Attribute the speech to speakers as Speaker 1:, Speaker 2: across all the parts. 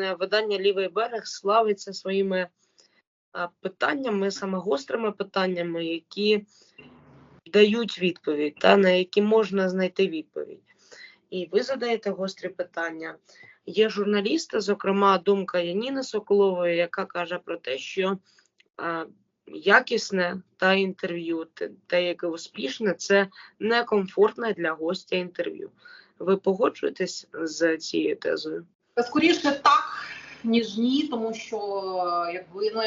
Speaker 1: е, видання Лівий берег славиться своїми питаннями, саме гострими питаннями, які дають відповідь, та на які можна знайти відповідь. І ви задаєте гострі питання. Є журналісти, зокрема, думка Яніни Соколової, яка каже про те, що а, якісне та інтерв'ю, те, те, яке успішне, це некомфортне для гостя інтерв'ю. Ви погоджуєтесь з цією тезою?
Speaker 2: Скоріше так, ніж ні, тому що якби ну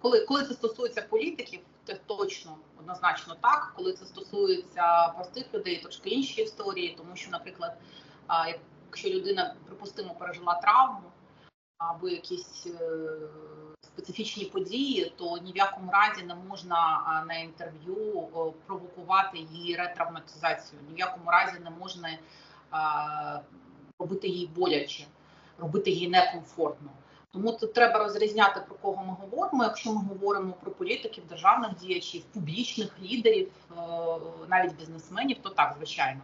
Speaker 2: коли, коли це стосується політиків, це точно однозначно так. Коли це стосується простих людей, трошки інші історії, тому що, наприклад, якщо людина припустимо пережила травму або якісь е, специфічні події, то ні в якому разі не можна на інтерв'ю провокувати її ретравматизацію, ні в якому разі не можна робити їй боляче, робити їй некомфортно. Тому тут треба розрізняти про кого ми говоримо. Якщо ми говоримо про політиків, державних діячів, публічних лідерів, е, навіть бізнесменів, то так звичайно.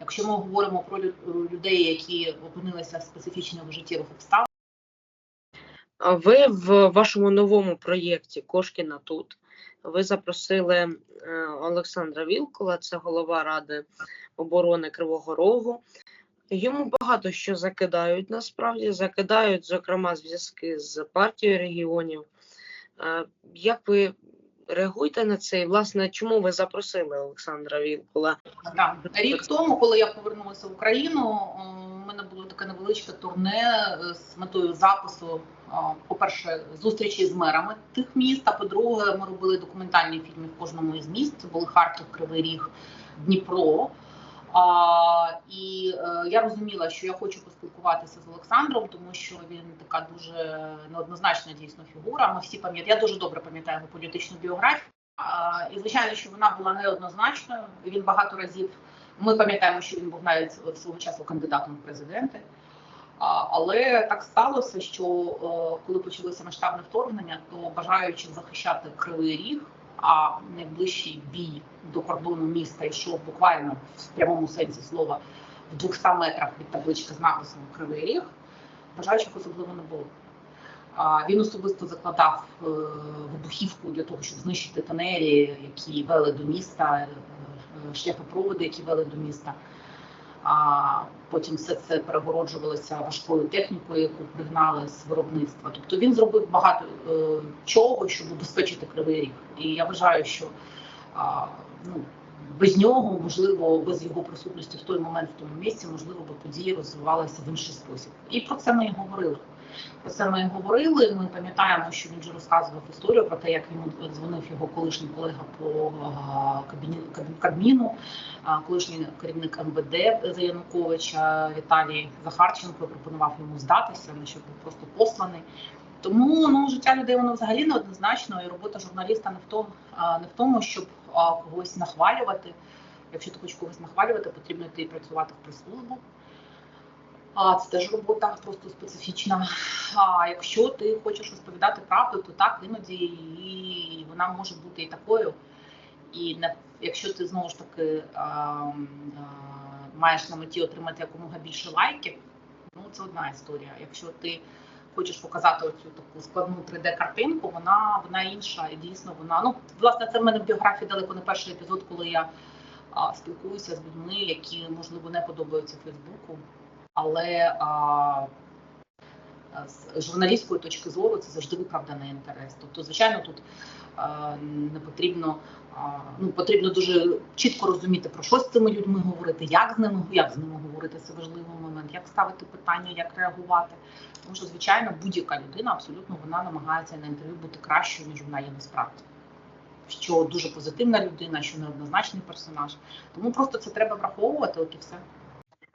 Speaker 2: Якщо ми говоримо про лю- людей, які опинилися в специфічних життєвих обставинах.
Speaker 1: Ви в вашому новому проєкті Кошкіна тут ви запросили е, Олександра Вілкола, це голова Ради оборони Кривого Рогу. Йому багато що закидають насправді, закидають, зокрема, зв'язки з партією регіонів. Е, Як ви реагуєте на це? І, власне, чому ви запросили Олександра Вілкола?
Speaker 2: Да. Рік тому, коли я повернулася в Україну, у мене було таке невеличке турне е, з метою запису, е, по-перше, зустрічі з мерами тих міст. А по-друге, ми робили документальні фільми в кожному із міст. Це були Харків, Кривий Ріг, Дніпро. А, і е, я розуміла, що я хочу поспілкуватися з Олександром, тому що він така дуже неоднозначна дійсно фігура. Ми всі пам'ятаємо, я дуже добре пам'ятаю його політичну біографію. І звичайно, що вона була неоднозначною. Він багато разів. Ми пам'ятаємо, що він був навіть свого часу кандидатом в президенти. Але так сталося, що е, коли почалося масштабне вторгнення, то бажаючи захищати кривий ріг, а найближчий бій до кордону міста йшов буквально в прямому сенсі слова в 200 метрах від таблички з написом Кривий Ріг, бажаючих особливо не було. Він особисто закладав е, вибухівку для того, щоб знищити тунелі, які вели до міста, е, шляхопроводи, які вели до міста. А потім все це перегороджувалося важкою технікою, яку пригнали з виробництва. Тобто він зробив багато е, чого, щоб убезпечити кривий ріг. І я вважаю, що ну, без нього, можливо, без його присутності в той момент в тому місці, можливо, би події розвивалися в інший спосіб. І про це ми і говорили. Про це ми говорили. Ми пам'ятаємо, що він вже розказував історію про те, як йому дзвонив його колишній колега по кабіні- Кабміну, колишній керівник МВД за Януковича Віталій Захарченко пропонував йому здатися, на що був просто посланий. Тому ну життя людей воно взагалі неоднозначно, і робота журналіста не в тому, не в тому, щоб когось нахвалювати. Якщо ти хочеш когось нахвалювати, потрібно йти працювати в прес-службу. А це теж робота просто специфічна. А якщо ти хочеш розповідати правду, то так іноді і вона може бути і такою. І не якщо ти знову ж таки а, а, маєш на меті отримати якомога більше лайків, ну це одна історія. Якщо ти хочеш показати оцю таку складну 3D-картинку, вона вона інша, і дійсно вона. Ну, власне, це в мене в біографії далеко не перший епізод, коли я а, спілкуюся з людьми, які можливо не подобаються Фейсбуку, але а, з журналістської точки зору це завжди виправданий інтерес. Тобто, звичайно, тут а, не потрібно. а, Ну, потрібно дуже чітко розуміти, про що з цими людьми говорити, як з ними як з ними говорити, це важливий момент, як ставити питання, як реагувати. Тому що, звичайно, будь-яка людина абсолютно вона намагається на інтерв'ю бути кращою, ніж вона є насправді. Що дуже позитивна людина, що неоднозначний персонаж. Тому просто це треба враховувати, от і все.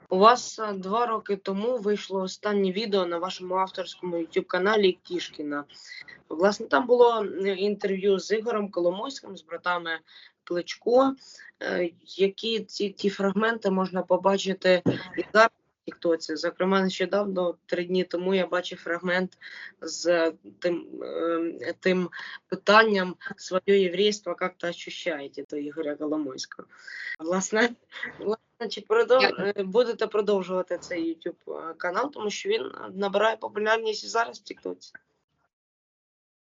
Speaker 1: У вас е, два роки тому вийшло останнє відео на вашому авторському youtube каналі Кішкіна. Власне, там було е, інтерв'ю з Ігорем Коломойським, з братами Кличко. Е, Які ці ті фрагменти можна побачити і зараз Тіктоці. Зокрема, нещодавно, три дні тому, я бачив фрагмент з тим, е, тим питанням своє єврейство як-то ощущаєте до Ігоря Коломойського. Власне, Значить, продов... е, будете продовжувати цей YouTube канал, тому що він набирає популярність і зараз в Тіктоці.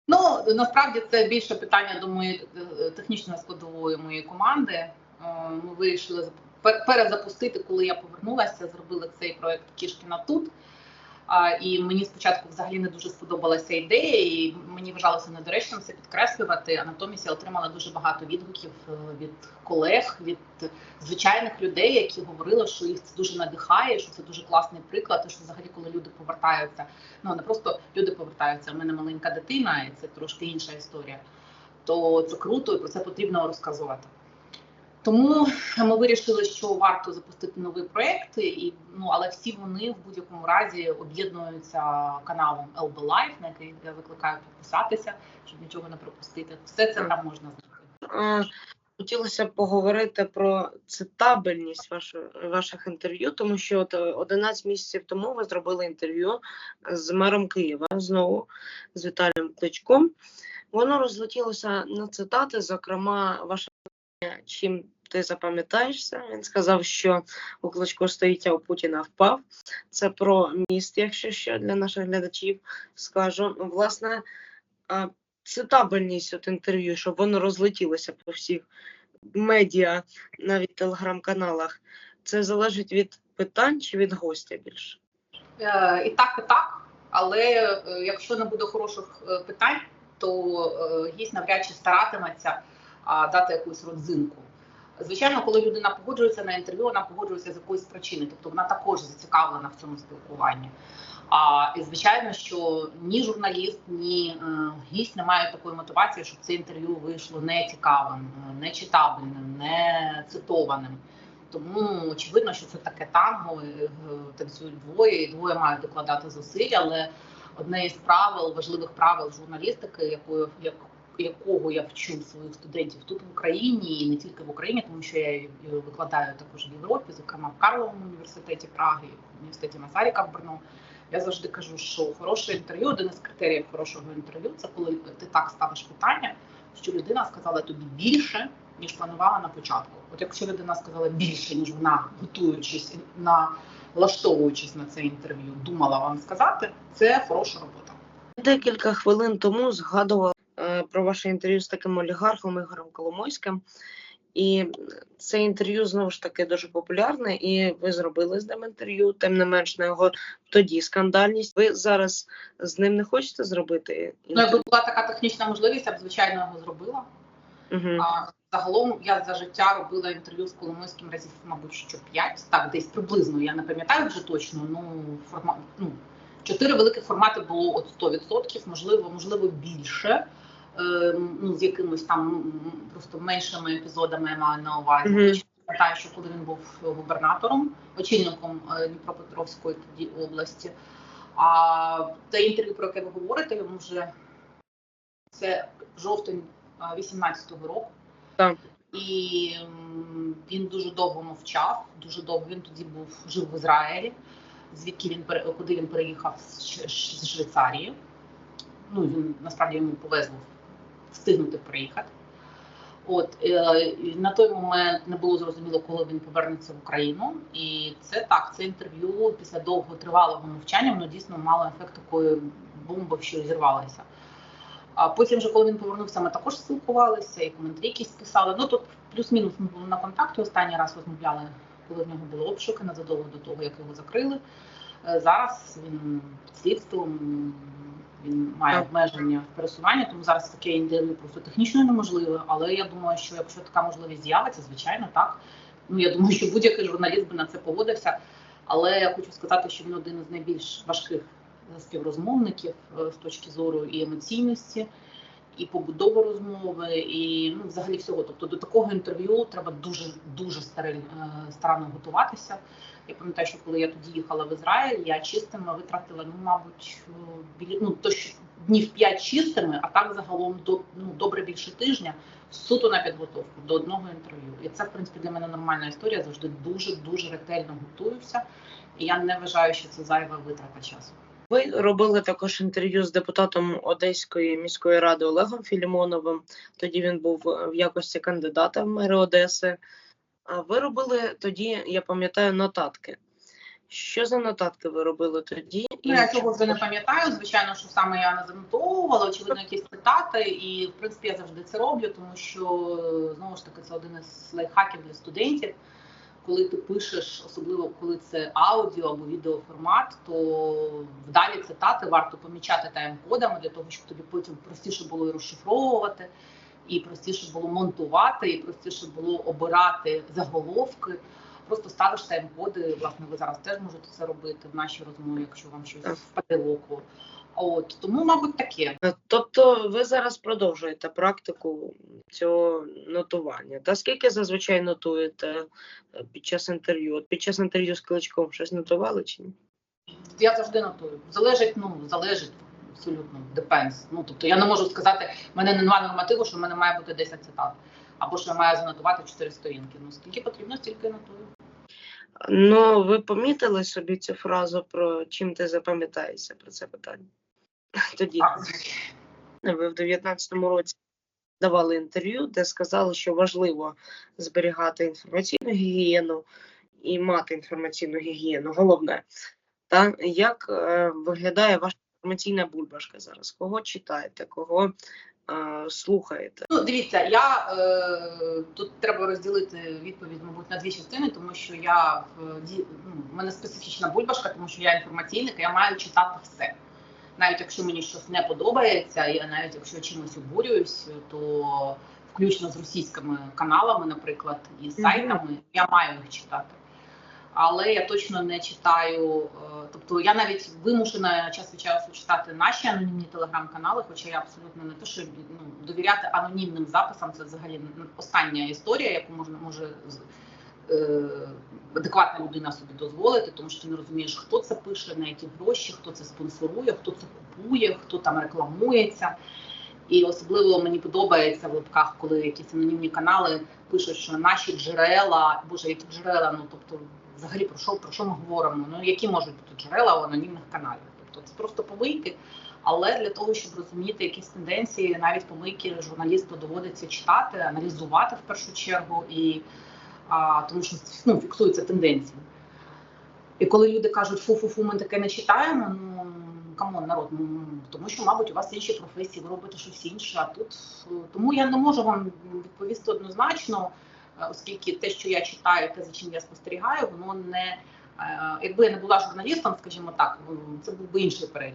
Speaker 2: Ну насправді це більше питання до моєї е, технічної складової моєї команди. Е, Ми вирішили перезапустити, коли я повернулася, зробили цей проект Кішкіна тут. І мені спочатку взагалі не дуже сподобалася ідея, і мені вважалося недоречним це підкреслювати. А натомість я отримала дуже багато відгуків е, від колег, від звичайних людей, які говорили, що їх це дуже надихає, що це дуже класний приклад. І що взагалі, коли люди повертаються, ну не просто люди повертаються. У мене маленька дитина, і це трошки інша історія. То це круто, і про це потрібно розказувати. Тому ми вирішили, що варто запустити новий проєкт, і ну але всі вони в будь-якому разі об'єднуються каналом LB Live, на який я викликаю підписатися, щоб нічого не пропустити. Все це там можна знайти.
Speaker 1: Е, Хотілося б поговорити про цитабельність вашої, ваших інтерв'ю, тому що от е, 11 місяців тому ви зробили інтерв'ю з мером Києва знову з Віталієм Кличком. Воно розлетілося на цитати, зокрема, питання, чим ти запам'ятаєшся. Він сказав, що у Кличко стоїть, а у Путіна впав. Це про міст, якщо що для наших глядачів скажу. Власне, цитабельність от інтерв'ю, щоб воно розлетілося по всіх медіа, навіть телеграм-каналах. Це залежить від питань чи від гостя більше?
Speaker 2: Е, і так, і так. Але е, якщо не буде хороших е, питань, то гість навряд чи старатиметься а, дати якусь родзинку. Звичайно, коли людина погоджується на інтерв'ю, вона погоджується з якоїсь причини, тобто вона також зацікавлена в цьому спілкуванні. А і звичайно, що ні журналіст, ні е, гість не мають такої мотивації, щоб це інтерв'ю вийшло нецікавим, е, нечитабельним, не цитованим. Тому очевидно, що це таке танго, е, танцюють двоє, і двоє мають докладати зусиль, але одне із правил, важливих правил журналістики, якою як, якого я вчу своїх студентів тут в Україні і не тільки в Україні, тому що я викладаю також в Європі, зокрема в Карловому університеті Праги, в університеті Масаріка в Брно. Я завжди кажу, що хороше інтерв'ю, один із критеріїв хорошого інтерв'ю це коли ти так ставиш питання, що людина сказала тобі більше, ніж планувала на початку. От якщо людина сказала більше, ніж вона готуючись налаштовуючись на це інтерв'ю, думала вам сказати, це хороша робота.
Speaker 1: Декілька хвилин тому згадувала про ваше інтерв'ю з таким олігархом Ігорем Коломойським. І це інтерв'ю знову ж таки дуже популярне, і ви зробили з ним інтерв'ю. Тим не менш на його тоді скандальність. Ви зараз з ним не хочете зробити
Speaker 2: Ну, якби була така технічна можливість, я б звичайно його зробила.
Speaker 1: Угу.
Speaker 2: А загалом я за життя робила інтерв'ю з Коломойським разів, мабуть, що п'ять, так десь приблизно. Я не пам'ятаю вже точно. Ну формат ну чотири великих формати було от 100%, можливо, можливо, більше. Е, ну, з якимось там просто меншими епізодами я маю на увазі.
Speaker 1: Мгм.
Speaker 2: Точно Пам'ятаю, що коли він був губернатором, очільником е, Дніпропетровської тоді області. А те інтерв'ю, про яке ви говорите, йому вже це жовтень а, 18-го року.
Speaker 1: Так.
Speaker 2: І він дуже довго мовчав, дуже довго він тоді був жив в Ізраїлі, звідки він куди він переїхав з Швейцарії. Ну він насправді йому повезло встигнути приїхати. От е, на той момент не було зрозуміло, коли він повернеться в Україну. І це так, це інтерв'ю після довготривалого мовчання, воно дійсно мало ефект такої бомби, що зірвалася. А потім, вже коли він повернувся, ми також спілкувалися і коментарі якісь писали. Ну тут плюс-мінус ми були на контакті. Останній раз розмовляли, коли в нього були обшуки незадовго до того, як його закрили. Е, Зараз він слідством, він має обмеження в пересуванні, тому зараз таке інтерв'ю просто технічно неможливе. Але я думаю, що якщо така можливість з'явиться, звичайно, так. Ну я думаю, що будь-який журналіст би на це погодився. Але я хочу сказати, що він один із найбільш важких співрозмовників е, з точки зору і емоційності, і побудови розмови, і ну, взагалі всього. Тобто до такого інтерв'ю треба дуже дуже е, старанно готуватися. Я пам'ятаю, що коли я тоді їхала в Ізраїль, я чистими витратила, ну, мабуть, біля ну то днів 5 чистими, а так загалом до ну добре більше тижня суто на підготовку до одного інтерв'ю. І це, в принципі, для мене нормальна історія. Я завжди дуже дуже ретельно готуюся, і я не вважаю, що це зайва витрата часу.
Speaker 1: Ви робили також інтерв'ю з депутатом Одеської міської ради Олегом Філімоновим. Тоді він був е, в якості кандидата в мери Одеси. Ви робили тоді, я пам'ятаю, нотатки. Що за нотатки ви робили тоді?
Speaker 2: Ну, я цього вже не пам'ятаю. Звичайно, що саме я не занотовувала, очевидно, якісь цитати, і в принципі я завжди це роблю, тому що знову ж таки це один із лайфхаків для студентів. Коли ти пишеш, особливо коли це аудіо або відеоформат, то вдалі цитати варто помічати тайм-кодами для того, щоб тобі потім простіше було і розшифровувати, і простіше було монтувати, і простіше було обирати заголовки. Просто ставиш тайм-коди. Власне, ви зараз теж можете це робити в нашій розмові, якщо вам щось впаде в око. От тому, мабуть, таке.
Speaker 1: Е, Тобто ви зараз продовжуєте практику цього нотування. Та скільки зазвичай нотуєте е, під час інтерв'ю? От під час інтерв'ю з кличком щось нотували чи ні?
Speaker 2: Я завжди нотую. Залежить, ну залежить абсолютно depends. Ну тобто я не можу сказати, в мене немає нормативу, що в мене має бути 10 цитат, або що я маю занотувати 4 сторінки. Ну скільки потрібно, стільки нотую.
Speaker 1: Ну, ви помітили собі цю фразу про чим ти запам'ятаєшся про це питання? Тоді ви в 19-му році давали інтерв'ю, де сказали, що важливо зберігати інформаційну гігієну і мати інформаційну гігієну. Головне, та як е, виглядає ваша інформаційна бульбашка зараз? Кого читаєте, кого е, слухаєте?
Speaker 2: Ну, дивіться, я е, тут треба розділити відповідь, мабуть, на дві частини, тому що я в ді- ну, в мене специфічна бульбашка, тому що я інформаційник, і я маю читати все. Навіть якщо мені щось не подобається, я навіть якщо чимось обурююсь, то включно з російськими каналами, наприклад, і сайтами, я маю їх читати. Але я точно не читаю, е, тобто я навіть вимушена час від часу читати наші анонімні телеграм-канали, хоча я абсолютно не те, що ну, довіряти анонімним записам, це взагалі остання історія, яку можна може е, адекватна людина собі дозволити, тому що ти не розумієш, хто це пише, на які гроші, хто це спонсорує, хто це купує, хто там рекламується. І особливо мені подобається в лапках, коли якісь анонімні канали пишуть, що наші джерела, боже, які джерела, ну тобто, взагалі про що про що ми говоримо? Ну які можуть бути джерела у анонімних каналів? Тобто це просто помийки. Але для того, щоб розуміти якісь тенденції, навіть помийки журналісту доводиться читати, аналізувати в першу чергу, і а, тому що ну, фіксуються тенденції. І коли люди кажуть, фу-фу-фу, ми таке не читаємо, ну камон, народ, ну тому що, мабуть, у вас інші професії, ви робите щось інше. А тут е, тому я не можу вам відповісти однозначно, оскільки те, що я читаю, те, за чим я спостерігаю, воно не е, якби я не була журналістом, скажімо так, це був би інший перелік.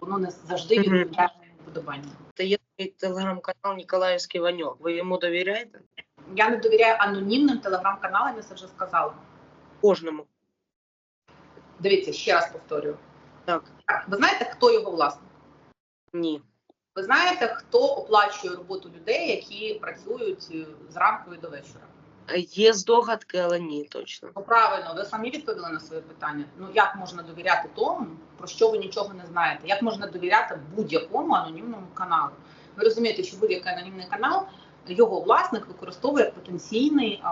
Speaker 2: Воно не завжди відповідає моїм вподобанням.
Speaker 1: Та є телеграм-канал Ніколаївський Ваньок. Ви йому довіряєте?
Speaker 2: Я не довіряю анонімним телеграм-каналам, я це вже сказала.
Speaker 1: Кожному.
Speaker 2: Дивіться, ще раз повторюю.
Speaker 1: Так,
Speaker 2: Так, ви знаєте, хто його власник?
Speaker 1: ні.
Speaker 2: Ви знаєте, хто оплачує роботу людей, які працюють е, зранку і до вечора?
Speaker 1: Є здогадки, але ні, точно.
Speaker 2: Ну правильно, ви самі відповіли на своє питання. Ну як можна довіряти тому, про що ви нічого не знаєте? Як можна довіряти будь-якому анонімному каналу? Ви розумієте, що будь-який анонімний канал його власник використовує потенційний а,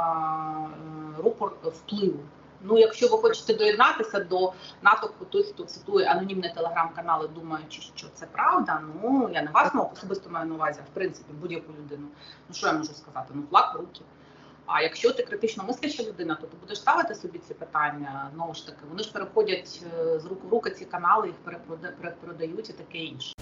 Speaker 2: е, рупор впливу. Ну, якщо ви хочете доєднатися до натовпу той, хто цитує анонімні телеграм-канали, думаючи, що це правда, ну я не вас особисто маю на увазі, а в принципі будь-яку людину. Ну що я можу сказати? Ну флаг руки. А якщо ти критично мисляча людина, то ти будеш ставити собі ці питання. Знову ж таки, вони ж переходять е, з рук в руки ці канали, їх перепрода- перепродають і таке інше.